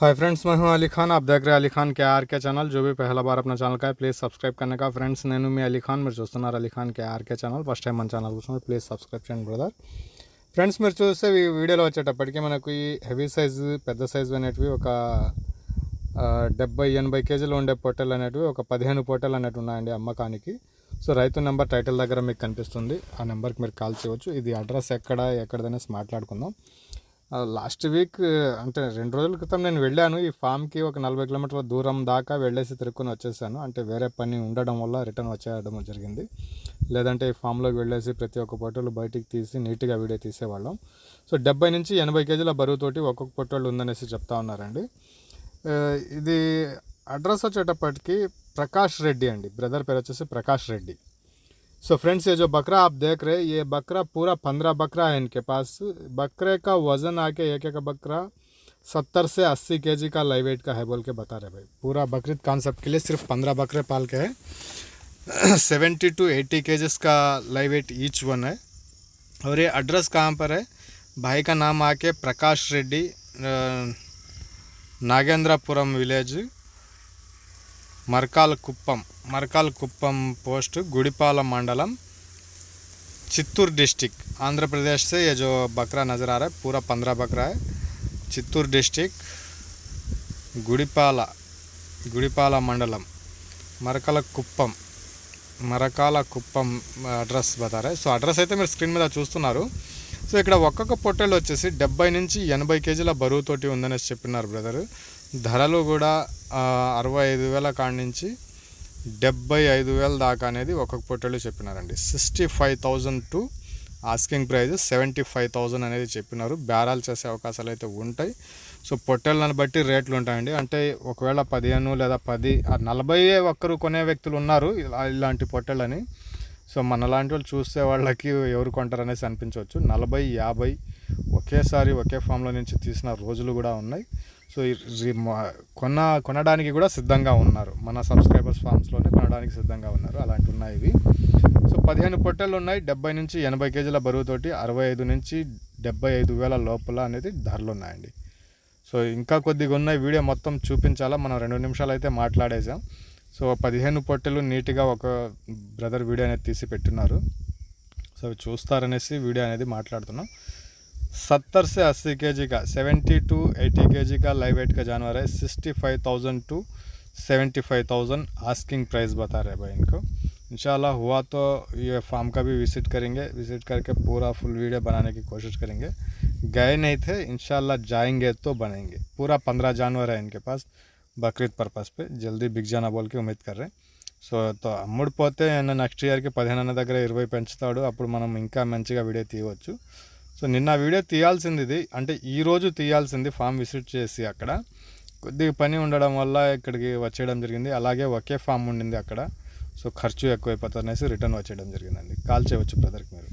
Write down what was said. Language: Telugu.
हाय फ्रेंड्स मैं हूं अली खान आप देख रहे हैं अली खान के आर के चैनल जो भी पहला बार अपना ఛానల్ का है ప్లీజ్ సబ్స్క్రైబ్ करने का ఫ్రెండ్స్ నేను మీ అలీ ఖాన్ మీరు చూస్తున్నారు Ali Khan K RK channel first time మన ఛానల్ చూస్తున్నారు ప్లీజ్ సబ్స్క్రైబ్ చేయండి బ్రదర్ ఫ్రెండ్స్ మీరు చూస్తే ఈ వీడియోలో వచ్చేటప్పటికి మనకు ఈ హెవీ సైజు పెద్ద సైజు అనేటివి ఒక ఆ, డెబ్బై ఎనభై కేజీలు ఉండే పొట్టెలు అనేటివి ఒక పదిహేను పొట్టెలు అనేటివి ఉన్నాయండి అమ్మకానికి సో రైతు నెంబర్ టైటిల్ దగ్గర మీకు కనిపిస్తుంది ఆ నెంబర్కి మీరు కాల్ చేయవచ్చు ఇది అడ్రస్ ఎక్కడ ఎక్కడదనేసి మాట్లాడుకుందాం లాస్ట్ వీక్ అంటే రెండు రోజుల క్రితం నేను వెళ్ళాను. ఈ ఫామ్కి ఒక నలభై కిలోమీటర్ల దూరం దాకా వెళ్ళేసి తిరుక్కొని వచ్చేసాను. అంటే వేరే పని ఉండడం వల్ల రిటర్న్ వచ్చేయడం జరిగింది. లేదంటే ఈ ఫామ్లోకి వెళ్ళేసి ప్రతి ఒక్క పొట్టలు బయటికి తీసి నీట్గా వీడియో తీసేవాళ్ళం. సో డెబ్బై నుంచి ఎనభై కేజీల బరువుతోటి ఒక్కొక్క పొట్టోళ్ళు ఉందనేసి చెప్తా ఉన్నారండి. ఇది అడ్రస్ వచ్చేటప్పటికి ప్రకాష్ రెడ్డి అండి. బ్రదర్ పేరు వచ్చేసి Prakash Reddy. So so friends ये जो बकरा आप देख रहे हैं, ये बकरा पूरा पंद्रह बकरा है इनके पास। बकरे का वज़न आके एक एक बकरा सत्तर से अस्सी के जी का लाइव वेट का है बोल के बता रहे भाई। पूरा बकरीद कॉन्सेप्ट के लिए सिर्फ़ पंद्रह बकरे पाल के है। सेवेंटी टू एट्टी के का लाइव वेट ईच वन है। और ये एड्रेस कहाँ पर है? भाई का नाम आके Prakash Reddy Nagendrapuram village Merkel Kuppam Merkel Kuppam post गुड़ीपाल मंडलम चित्तूर डिस्ट्रिक्ट आंध्र प्रदेश से ये जो बकरा नज़र आ रहा है पूरा पंद्रह बकरा है चित्तूर डिस्ट्रिक्ट गुड़ीपाल गुड़ीपाल मंडलम మరకల కుప్పం మరకాల కుప్పం అడ్రస్ బతారా సో అడ్రస్ అయితే మీరు స్క్రీన్ మీద చూస్తున్నారు సో ఇక్కడ ఒక్కొక్క పొట్టేలు వచ్చేసి డెబ్బై నుంచి ఎనభై కేజీల బరువుతోటి ఉందనేసి చెప్పినారు బ్రదర్ ధరలు కూడా అరవై ఐదు వేల కాడి నుంచి డెబ్బై ఐదు వేల దాకా అనేది ఒక్కొక్క పొట్టేలు చెప్పినారండి. Sixty five thousand to asking price seventy five thousand అనేది చెప్పినారు. బేరాలు చేసే అవకాశాలు అయితే ఉంటాయి. సో పొట్టేళ్ళని బట్టి రేట్లు ఉంటాయండి. అంటే ఒకవేళ పదిహేను లేదా పది ఆ నలభై ఒక్కరు కొనే వ్యక్తులు ఉన్నారు ఇలా ఇలాంటి పొట్టేళ్ళని. సో మనలాంటి వాళ్ళు చూసే వాళ్ళకి ఎవరు కొంటారు అనేసి అనిపించవచ్చు. నలభై యాభై ఒకేసారి ఒకే ఫామ్లో నుంచి తీసిన రోజులు కూడా ఉన్నాయి. సో కొన్న రి- కొనడానికి కూడా సిద్ధంగా ఉన్నారు. మన సబ్స్క్రైబర్స్ ఫామ్స్లోనే కొనడానికి సిద్ధంగా ఉన్నారు. అలాంటి ఉన్నాయి ఇవి. సో పదిహేను పొట్టెలు ఉన్నాయి. డెబ్బై నుంచి ఎనభై కేజీల బరువుతోటి అరవై ఐదు నుంచి డెబ్బై ఐదు వేల లోపల అనేది ధరలు ఉన్నాయండి. సో ఇంకా కొద్దిగా ఉన్నాయి. వీడియో మొత్తం చూపించాలా? మనం రెండు నిమిషాలు అయితే మాట్లాడేసాం సో పదిహేను పొట్టెలు నీట్గా ఒక బ్రదర్ వీడియో అనేది తీసి పెట్టున్నారు సో అవి చూస్తారనేసి వీడియో అనేది మాట్లాడుతున్నాం. सत्तर से अस्सी के जी का सेवेंटी टू एटी के जी का लाइव वेट का जानवर है sixty five thousand to seventy five thousand asking price बता रहे भाई इनको इंशाल्लाह हुआ तो ये फार्म का भी विजिट करेंगे विजिट करके पूरा फुल वीडियो बनाने की कोशिश करेंगे गए नहीं थे इंशाल्लाह जाएंगे तो बनेंगे पूरा पंद्रह जानवर है इनके पास बकरीद पर्पज़ पे जल्दी बिक जाना बोल के उम्मीद कर रहे हैं సో తో అమ్ముడు పోతే నెక్స్ట్ ఇయర్కి పదిహేను అన్న దగ్గర ఇరవై పెంచుతాడు అప్పుడు మనం ఇంకా మంచిగా వీడియో తీయవచ్చు సో నిన్న వీడియో తీయాల్సింది ఇది. అంటే ఈరోజు తీయాల్సింది ఫామ్ విజిట్ చేసి అక్కడ. కొద్దిగా పని ఉండడం వల్ల ఇక్కడికి వచ్చేయడం జరిగింది. అలాగే ఒకే ఫామ్ ఉండింది అక్కడ. సో ఖర్చు ఎక్కువైపోతుంది అనేసి రిటర్న్ వచ్చేయడం జరిగిందండి. కాల్ చేయవచ్చు బ్రదర్కి మీరు.